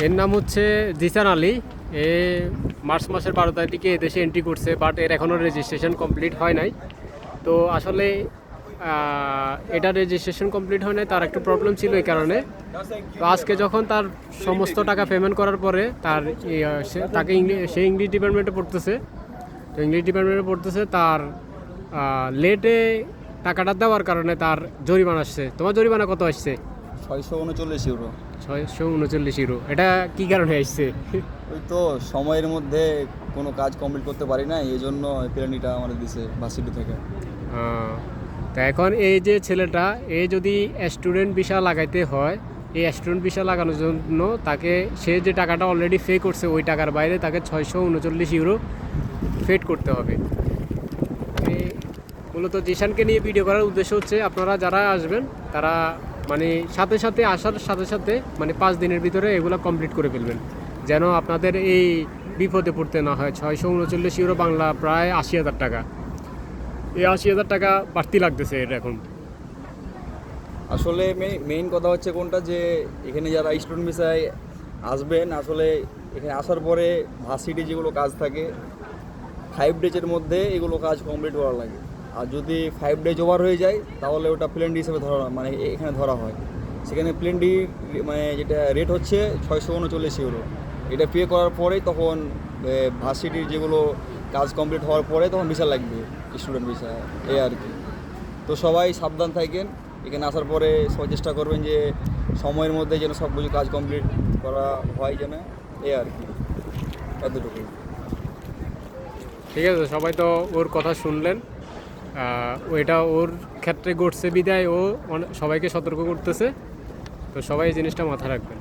এর নাম হচ্ছে জিসান আলী। এ মার্চ মাসের বারো তারিখে এদেশে এন্ট্রি করছে বাট এর এখনও রেজিস্ট্রেশন কমপ্লিট হয় নাই। তো আসলে এটা রেজিস্ট্রেশন কমপ্লিট হয় নাই, তার একটু প্রবলেম ছিল এই কারণে। তো আজকে যখন তার সমস্ত টাকা পেমেন্ট করার পরে তার সে- তাকে ইংলিশ সে ইংলিশ ডিপার্টমেন্টে পড়তেছে। তো ইংলিশ ডিপার্টমেন্টে পড়তেছে, তার লেটে টাকাটা দেওয়ার কারণে তার জরিমানা আসছে। তোমার জরিমানা কত আসছে? ছয়শো উনচল্লিশ ইউরো ছয়শো উনচল্লিশ ইউরো এটা কি কারণে আসছে? ওই তো সময়ের মধ্যে কোনো কাজ কমপ্লিট করতে পারি না এই জন্য প্লেনিটা আমাদের দিছে ভার্সিটি থেকে। তা এখন এই যে ছেলেটা এ যদি স্টুডেন্ট ভিসা লাগাইতে হয় এই স্টুডেন্ট ভিসা লাগানোর জন্য তাকে সে যে টাকাটা অলরেডি পে করছে ওই টাকার বাইরে তাকে ছয়শো উনচল্লিশ ইউরো পেড করতে হবে। মূলত জিশানকে নিয়ে ভিডিও করার উদ্দেশ্য হচ্ছে আপনারা যারা আসবেন তারা মানে সাথে সাথে আসার সাথে সাথে মানে পাঁচ দিনের ভিতরে এগুলো কমপ্লিট করে ফেলবেন। যেন আপনাদের এই বিপদে পড়তে না হয়। ছয়শো উনচল্লিশ ইউরো বাংলা প্রায় আশি হাজার টাকা। এই আশি হাজার টাকা বাড়তি লাগতেছে এটা এখন। আসলে মেইন কথা হচ্ছে কোনটা যে, এখানে যারা স্টুডেন্ট ভিসায় আসবেন, আসলে এখানে আসার পরে ভার্সিটি যেগুলো কাজ থাকে ফাইভ ডেজের মধ্যে এগুলো কাজ কমপ্লিট করা লাগে। আর যদি ফাইভ ডেজ ওভার হয়ে যায়, তাহলে ওটা প্লেনডি হিসেবে ধরা মানে এখানে ধরা হয়। সেখানে প্লেন ডি মানে যেটা রেট হচ্ছে ছয়শো উনচল্লিশ ইউরো এটা পে করার পরেই তখন ভার্সিটির যেগুলো কাজ কমপ্লিট হওয়ার পরে তখন ভিসা লাগবে স্টুডেন্ট ভিসা এই আর কি। তো সবাই সাবধান থাকেন। এখানে আসার পরে সবাই চেষ্টা করবেন যে সময়ের মধ্যে যেন সব কিছু কাজ কমপ্লিট করা হয় যেন এই আর কি। এতটুকুই। ঠিক আছে, সবাই তো ওর কথা শুনলেন। ওইটা ওর ক্ষেত্রে ঘটছে বিদায় ও সবাইকে সতর্ক করতেছে। তো সবাই জিনিসটা মাথায় রাখবেন।